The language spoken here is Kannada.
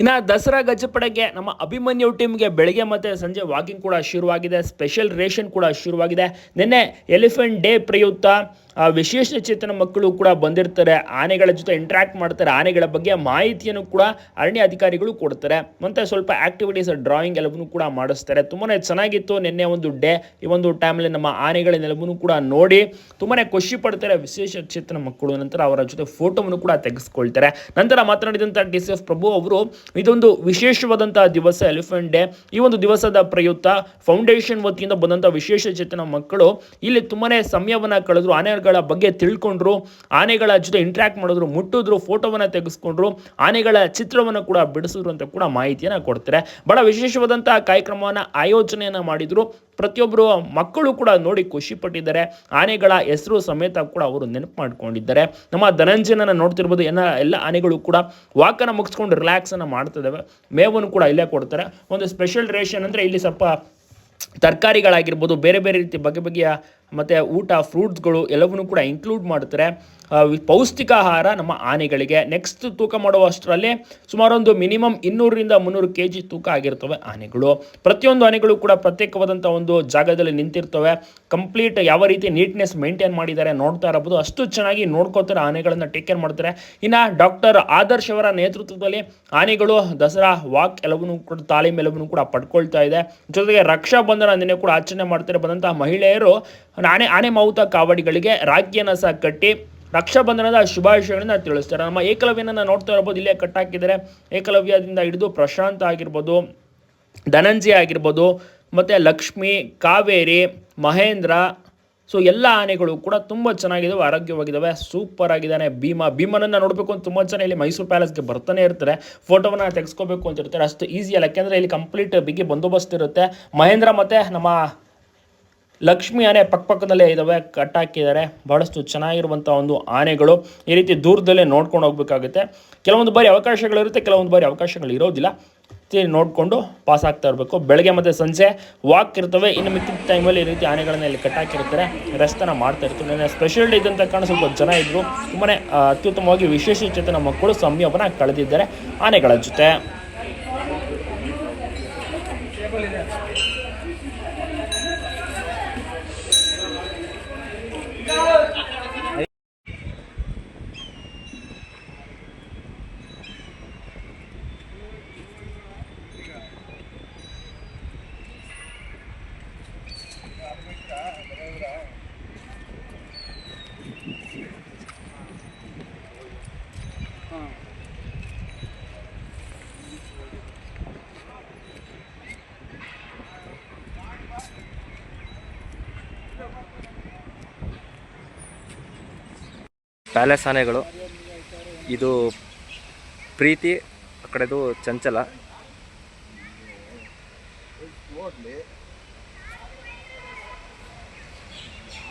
ಇನ್ನು ದಸರಾ ಗಜಪಡೆಗೆ ನಮ್ಮ ಅಭಿಮನ್ಯು ಟೀಮ್ಗೆ ಬೆಳಗ್ಗೆ ಮತ್ತೆ ಸಂಜೆ ವಾಕಿಂಗ್ ಕೂಡ ಶುರುವಾಗಿದೆ. ಸ್ಪೆಷಲ್ ರೇಷನ್ ಕೂಡ ಶುರುವಾಗಿದೆ. ನಿನ್ನೆ ಎಲಿಫೆಂಟ್ ಡೇ ಪ್ರಯುಕ್ತ. ಆ, ವಿಶೇಷ ಚೇತನ ಮಕ್ಕಳು ಕೂಡ ಬಂದಿರ್ತಾರೆ. ಆನೆಗಳ ಜೊತೆ ಇಂಟ್ರಾಕ್ಟ್ ಮಾಡ್ತಾರೆ. ಆನೆಗಳ ಬಗ್ಗೆ ಮಾಹಿತಿಯನ್ನು ಕೂಡ ಅರಣ್ಯ ಅಧಿಕಾರಿಗಳು ಕೊಡ್ತಾರೆ. ಮತ್ತೆ ಸ್ವಲ್ಪ ಆಕ್ಟಿವಿಟೀಸ್ ಡ್ರಾಯಿಂಗ್ ಎಲ್ಲವನ್ನೂ ಕೂಡ ಮಾಡಿಸ್ತಾರೆ. ತುಂಬಾ ಚೆನ್ನಾಗಿತ್ತು ನಿನ್ನೆ ಒಂದು ಡೇ. ಈ ಒಂದು ಟೈಮಲ್ಲಿ ನಮ್ಮ ಆನೆಗಳನ್ನೆಲ್ಲವನ್ನೂ ಕೂಡ ನೋಡಿ ತುಂಬಾ ಖುಷಿ ಪಡ್ತಾರೆ ವಿಶೇಷ ಚೇತನ ಮಕ್ಕಳು. ನಂತರ ಅವರ ಜೊತೆ ಫೋಟೋವನ್ನು ಕೂಡ ತೆಗೆಸ್ಕೊಳ್ತಾರೆ. ನಂತರ ಮಾತನಾಡಿದಂಥ ಡಿ ಸಿ ಎಫ್ ಪ್ರಭು ಅವರು ಇದೊಂದು ವಿಶೇಷವಾದಂತಹ ದಿವಸ ಎಲಿಫೆಂಟ್ ಡೇ. ಈ ಒಂದು ದಿವಸದ ಪ್ರಯುಕ್ತ ಫೌಂಡೇಶನ್ ವತಿಯಿಂದ ಬಂದಂಥ ವಿಶೇಷ ಚೇತನ ಮಕ್ಕಳು ಇಲ್ಲಿ ತುಂಬಾ ಸಮಯವನ್ನು ಕಳೆದ್ರು. ಆನೆಗಳ ಬಗ್ಗೆ ತಿಳ್ಕೊಂಡ್ರು, ಆನೆಗಳ ಜೊತೆ ಇಂಟ್ರ್ಯಾಕ್ಟ್ ಮಾಡಿದ್ರು, ಮುಟ್ಟಿದ್ರು, ಫೋಟೋವನ್ನು ತೆಗೆಸ್ಕೊಂಡ್ರು, ಆನೆಗಳ ಚಿತ್ರವನ್ನು ಕೂಡ ಬಿಡಿಸಿದ್ರು ಅಂತ ಕೂಡ ಮಾಹಿತಿಯನ್ನು ಕೊಡ್ತಾರೆ. ಬಹಳ ವಿಶೇಷವಾದಂತಹ ಕಾರ್ಯಕ್ರಮವನ್ನು ಆಯೋಜನೆಯನ್ನು ಮಾಡಿದ್ರು. ಪ್ರತಿಯೊಬ್ಬರು ಮಕ್ಕಳು ಕೂಡ ನೋಡಿ ಖುಷಿ ಪಟ್ಟಿದ್ದಾರೆ. ಆನೆಗಳ ಹೆಸರು ಸಮೇತ ಕೂಡ ಅವರು ನೆನಪು ಮಾಡ್ಕೊಂಡಿದ್ದಾರೆ. ನಮ್ಮ ಧನಂಜಯನ ನೋಡ್ತಿರ್ಬೋದು, ಎಲ್ಲ ಎಲ್ಲ ಆನೆಗಳು ಕೂಡ ವಾಕನ್ನು ಮುಗಿಸ್ಕೊಂಡು ರಿಲ್ಯಾಕ್ಸ್ ಅನ್ನ ಮಾಡ್ತಿದ್ದಾವೆ. ಮೇವನ್ನು ಕೂಡ ಇಲ್ಲೇ ಕೊಡ್ತಾರೆ. ಒಂದು ಸ್ಪೆಷಲ್ ರೇಷನ್ ಅಂದರೆ ಇಲ್ಲಿ ಸ್ವಲ್ಪ ತರಕಾರಿಗಳಾಗಿರ್ಬೋದು, ಬೇರೆ ಬೇರೆ ರೀತಿ ಬಗೆ ಬಗೆಯ ಮತ್ತು ಊಟ ಫ್ರೂಟ್ಸ್ಗಳು ಎಲ್ಲವನ್ನೂ ಕೂಡ ಇನ್ಕ್ಲೂಡ್ ಮಾಡ್ತಾರೆ ಪೌಷ್ಟಿಕ ಆಹಾರ ನಮ್ಮ ಆನೆಗಳಿಗೆ. ನೆಕ್ಸ್ಟ್ ತೂಕ ಮಾಡುವಷ್ಟರಲ್ಲಿ ಸುಮಾರೊಂದು ಮಿನಿಮಮ್ ಇನ್ನೂರರಿಂದ ಮುನ್ನೂರು ಕೆ ಜಿ ತೂಕ ಆಗಿರ್ತವೆ ಆನೆಗಳು. ಪ್ರತಿಯೊಂದು ಆನೆಗಳು ಕೂಡ ಪ್ರತ್ಯೇಕವಾದಂಥ ಒಂದು ಜಾಗದಲ್ಲಿ ನಿಂತಿರ್ತವೆ. ಕಂಪ್ಲೀಟ್ ಯಾವ ರೀತಿ ನೀಟ್ನೆಸ್ ಮೇಂಟೈನ್ ಮಾಡಿದ್ದಾರೆ ನೋಡ್ತಾ ಇರಬಹುದು. ಅಷ್ಟು ಚೆನ್ನಾಗಿ ನೋಡ್ಕೋತಾರೆ ಆನೆಗಳನ್ನು ಟೇಕ್ ಕೇರ್ ಮಾಡ್ತಾರೆ. ಇನ್ನು ಡಾಕ್ಟರ್ ಆದರ್ಶ್ ಅವರ ನೇತೃತ್ವದಲ್ಲಿ ಆನೆಗಳು ದಸರಾ ವಾಕ್ ಎಲ್ಲವನ್ನೂ ಕೂಡ, ತಾಲೀಮ್ ಎಲ್ಲವನ್ನೂ ಕೂಡ ಪಡ್ಕೊಳ್ತಾ ಇದೆ. ಜೊತೆಗೆ ರಕ್ಷಾ ಬಂಧನ ದಿನ ಕೂಡ ಆಚರಣೆ ಮಾಡ್ತಾರೆ ಬಂದಂತಹ ಮಹಿಳೆಯರು ಆನೆ ಆನೆ ಮಾವುತ ಕಾವಡಿಗಳಿಗೆ ರಾಗಿಯನ್ನು ಸಹ ಕಟ್ಟಿ ರಕ್ಷಾಬಂಧನದ ಶುಭಾಶಯಗಳನ್ನ ತಿಳಿಸ್ತಾರೆ. ನಮ್ಮ ಏಕಲವ್ಯನನ್ನ ನೋಡ್ತಾ ಇರ್ಬೋದು, ಇಲ್ಲೇ ಕಟ್ಟಾಕಿದ್ದಾರೆ. ಏಕಲವ್ಯದಿಂದ ಹಿಡಿದು ಪ್ರಶಾಂತ್ ಆಗಿರ್ಬೋದು, ಧನಂಜಯ ಆಗಿರ್ಬೋದು, ಮತ್ತು ಲಕ್ಷ್ಮಿ, ಕಾವೇರಿ, ಮಹೇಂದ್ರ, ಸೊ ಎಲ್ಲ ಆನೆಗಳು ಕೂಡ ತುಂಬ ಚೆನ್ನಾಗಿದ್ದಾವೆ ಆರೋಗ್ಯವಾಗಿದ್ದಾವೆ ಸೂಪರ್ ಆಗಿದ್ದಾನೆ. ಭೀಮ, ಭೀಮನನ್ನು ನೋಡಬೇಕು ಅಂತ ತುಂಬ ಜನ ಇಲ್ಲಿ ಮೈಸೂರು ಪ್ಯಾಲೇಸ್ಗೆ ಬರ್ತಾನೆ ಇರ್ತಾರೆ. ಫೋಟೋವನ್ನು ತೆಗೆಸ್ಕೋಬೇಕು ಅಂತ ಇರ್ತಾರೆ. ಅಷ್ಟು ಈಸಿ ಅಲ್ಲ. ಯಾಕೆಂದರೆ ಇಲ್ಲಿ ಕಂಪ್ಲೀಟ್ ಬಿಗಿ ಬಂದೋಬಸ್ತ್ ಇರುತ್ತೆ. ಮಹೇಂದ್ರ ಮತ್ತು ನಮ್ಮ ಲಕ್ಷ್ಮಿ ಆನೆ ಪಕ್ಕಪಕ್ಕದಲ್ಲೇ ಇದ್ದಾವೆ ಕಟ್ಟಾಕಿದ್ದಾರೆ ಬಹಳಷ್ಟು ಚೆನ್ನಾಗಿರುವಂಥ ಒಂದು ಆನೆಗಳು ಈ ರೀತಿ ದೂರದಲ್ಲೇ ನೋಡ್ಕೊಂಡು ಹೋಗ್ಬೇಕಾಗುತ್ತೆ. ಕೆಲವೊಂದು ಬಾರಿ ಅವಕಾಶಗಳಿರುತ್ತೆ ಕೆಲವೊಂದು ಬಾರಿ ಅವಕಾಶಗಳು ಇರೋದಿಲ್ಲ. ನೋಡಿಕೊಂಡು ಪಾಸ್ ಆಗ್ತಾ ಇರಬೇಕು. ಬೆಳಗ್ಗೆ ಮತ್ತು ಸಂಜೆ ವಾಕ್ ಇರ್ತವೆ. ಇನ್ನು ಮಿಕ್ಕಿದ ಟೈಮಲ್ಲಿ ಈ ರೀತಿ ಆನೆಗಳನ್ನ ಇಲ್ಲಿ ಕಟ್ಟಾಕಿರ್ತಾರೆ ರಸ್ತನ ಮಾಡ್ತಾ ಇರ್ತಾರೆ ನನ್ನ ಸ್ಪೆಷಲ್ ಡೇ ಇದ್ದಂಥ ಕಾರಣ ಸ್ವಲ್ಪ ಜನ ಇದ್ದರು ತುಂಬಾ ಅತ್ಯುತ್ತಮವಾಗಿ ವಿಶೇಷ ಚೇತನ ಮಕ್ಕಳು ಸಂಯಮನ ಕಳೆದಿದ್ದಾರೆ ಆನೆಗಳ ಜೊತೆ. ಪ್ಯಾಲೆಸ್ ಆನೆಗಳು ಇದು ಪ್ರೀತಿ ಆ ಕಡೆದು ಚಂಚಲ.